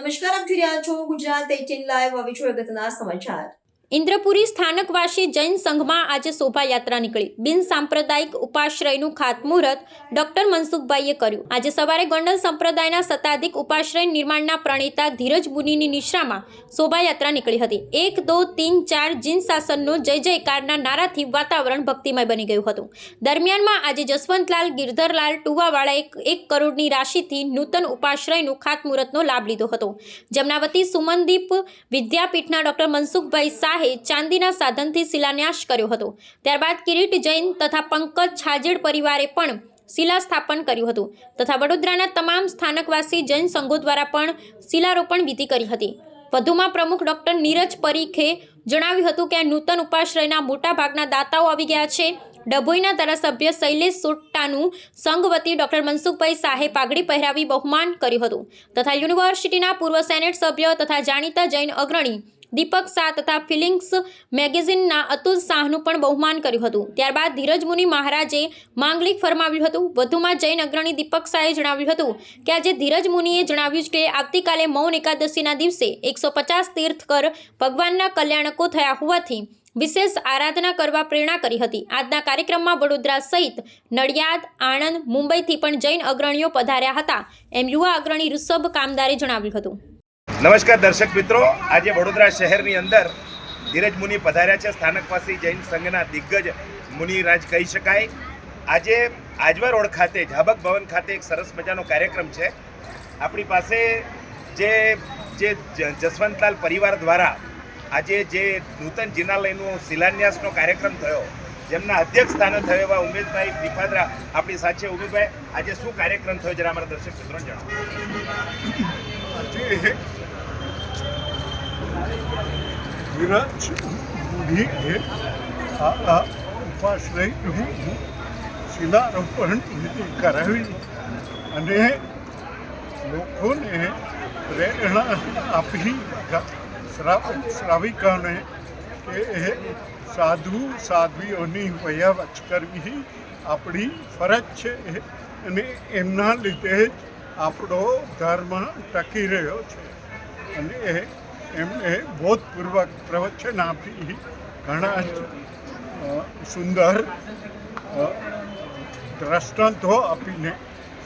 નમસ્કાર આપ જોઈ રહ્યા છો ગુજરાત એટીન લાઈવ આવી છું અગત્યના સમાચાર. ઇન્દ્રપુરી સ્થાનકવાસી જૈન સંઘમાં આજે શોભાયાત્રા નીકળી. બિન સાંપ્રદાયિક ઉપાશ્રયનું ખાતમુહૂર્ત ડોક્ટર મનસુખભાઈએ કર્યું. આજે સવારે ગોંડલ સંપ્રદાયના શતાધિક ઉપાશ્રય નિર્માણના પ્રણેતા ધીરજ મુનિની નિશ્રામાં શોભાયાત્રા નીકળી હતી. એક, દો, તીન, ચાર જીન શાસનનો જય જયકારના નારાથી વાતાવરણ ભક્તિમય બની ગયું હતું. દરમિયાનમાં આજે જસવંતલાલ ગિરધરલાલ ટુવાવાળાએ એક કરોડની રાશિથી નૂતન ઉપાશ્રયનું ખાતમુહૂર્તનો લાભ લીધો હતો. જેમના વતી સુમનદીપ વિદ્યાપીઠના ડોક્ટર મનસુખભાઈ શાહે ચાંદીના સાધનથી શિલાન્યાસ કર્યો હતો. ત્યારબાદ કિરીટ જૈન તથા પંકજ છાજેડ પરિવારે પણ શિલા સ્થાપન કર્યું હતું તથા વડોદરાના તમામ સ્થાનકવાસી જૈન સંઘો દ્વારા પણ શિલારોપણ વિધિ કરી હતી. વધુમાં પ્રમુખ ડૉક્ટર નીરજ પરીખે જણાવ્યું હતું કે આ નૂતન ઉપાશ્રયના મોટા ભાગના દાતાઓ આવી ગયા છે. ડભોઈના ધારાસભ્ય શૈલેષ સોટ્ટાનું સંઘ વતી ડોક્ટર મનસુખભાઈ શાહે પાઘડી પહેરાવી બહુમાન કર્યું હતું તથા યુનિવર્સિટીના પૂર્વ સેનેટ સભ્ય તથા જાણીતા જૈન અગ્રણી દીપક શાહ તથા ફિલિંગ્સ મેગેઝિનના અતુલ શાહનું પણ બહુમાન કર્યું હતું. ત્યારબાદ ધીરજ મુનિ મહારાજે માંગલિક ફરમાવ્યું હતું. વધુમાં જૈન અગ્રણી દીપક શાહે જણાવ્યું હતું કે આજે ધીરજ મુનિએ જણાવ્યું કે આવતીકાલે મૌન એકાદશીના દિવસે એકસો પચાસ તીર્થકર ભગવાનના કલ્યાણકો થયા હોવાથી વિશેષ આરાધના કરવા પ્રેરણા કરી હતી. આજના કાર્યક્રમમાં વડોદરા સહિત નડિયાદ, આણંદ, મુંબઈથી પણ જૈન અગ્રણીઓ પધાર્યા હતા. એમ યુવા અગ્રણી ઋષભ કામદારે જણાવ્યું હતું. નમસ્કાર દર્શક મિત્રો. આજે વડોદરા શહેરની અંદર ધીરજ મુનિ પધાર્યા છે. સ્થાનકવાસી જૈન સંઘના દિગ્ગજ મુનિરાજ કહી શકાય. આજે આજવા રોડ ખાતે, ઝાબક ભવન ખાતે એક સરસ મજાનો કાર્યક્રમ છે. આપણી પાસે જે જે જસવંતલાલ પરિવાર દ્વારા આજે જે નૂતન જિનાલયનો શિલાન્યાસનો કાર્યક્રમ થયો, જેમના અધ્યક્ષ સ્થાને થયો એવા ઉમેશભાઈ ત્રિપાદરા આપણી સાથે. ઉમેશભાઈ, આજે શું કાર્યક્રમ થયો? જરા અમારા દર્શક મિત્રોને જણાવો. આજે વિરાજ મુનિએ આ આ ઉપાશ્રયનું શિલારોપણ વિધિ કરાવી અને લોકોને પ્રેરણા આપી શ્રા- શ્રાવિકાને કે એ સાધુ સાધ્વીઓની વયાવચ કરવી આપણી ફરજ છે અને એમના લીધે જ આપણો ધર્મ ટકી રહ્યો છે અને એ એમણે બોધપૂર્વક પ્રવચન આપી ઘણા સુંદર દ્રષ્ટાંતો આપીને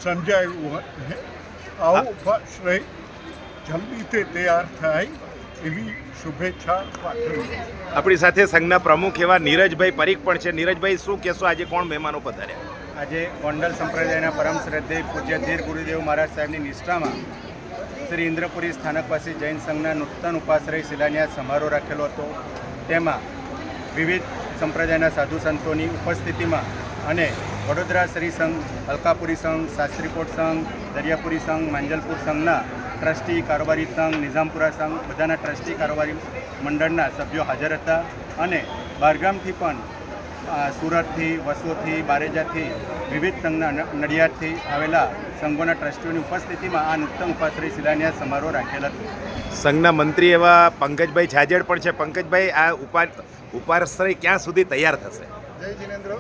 સમજાવ્યું અને આવો ઉપાશ્રય જલ્દીથી તે તૈયાર થાય એવી શુભેચ્છા પાઠવી. આપણી સાથે સંઘના પ્રમુખ એવા નીરજભાઈ પરીખ પણ છે. નીરજભાઈ શું કહેશો? આજે કોણ મહેમાનો પધાર્યા? આજે ગોંડલ સંપ્રદાયના પરમ શ્રદ્ધે પૂજ્ય ધીર ગુરુદેવ મહારાજ સાહેબની નિષ્ઠામાં શ્રી ઇન્દ્રપુરી સ્થાનક પાસે જૈન સંઘના નૂતન ઉપાશ્રય શિલાન્યાસ સમારોહ રાખેલો હતો. તેમાં વિવિધ સંપ્રદાયના સાધુ સંતોની ઉપસ્થિતિમાં અને વડોદરા શ્રી સંઘ, અલકાપુરી સંઘ, શાસ્ત્રીકોટ સંઘ, દરિયાપુરી સંઘ, માંજલપુર સંઘના ટ્રસ્ટી કારોબારી સંઘ, નિઝામપુરા સંઘ, બધાના ટ્રસ્ટી કારોબારી મંડળના સભ્યો હાજર હતા અને બારગામથી પણ સુરતથી, વસોથી, બારેજાથી વિવિધ સંઘના નડિયાદથી આવેલા સંઘોના ટ્રસ્ટીઓની ઉપસ્થિતિમાં આ નૂતન ઉપાશ્રય શિલાન્યાસ સમારોહ રાખેલ હતો. સંઘના મંત્રી એવા પંકજભાઈ છાજેડ પણ છે. પંકજભાઈ આ ઉપા ઉપાશ્રય ક્યાં સુધી તૈયાર થશે? જય જીનેન્દ્ર.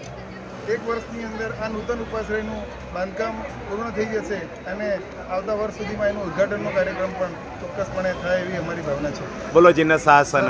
એક વર્ષની અંદર આ નૂતન ઉપાશ્રયનું બાંધકામ પૂર્ણ થઈ જશે અને આવતા વર્ષ સુધીમાં એનું ઉદ્ઘાટનનો કાર્યક્રમ પણ ચોક્કસપણે થાય એવી અમારી ભાવના છે. બોલો જીના શાસન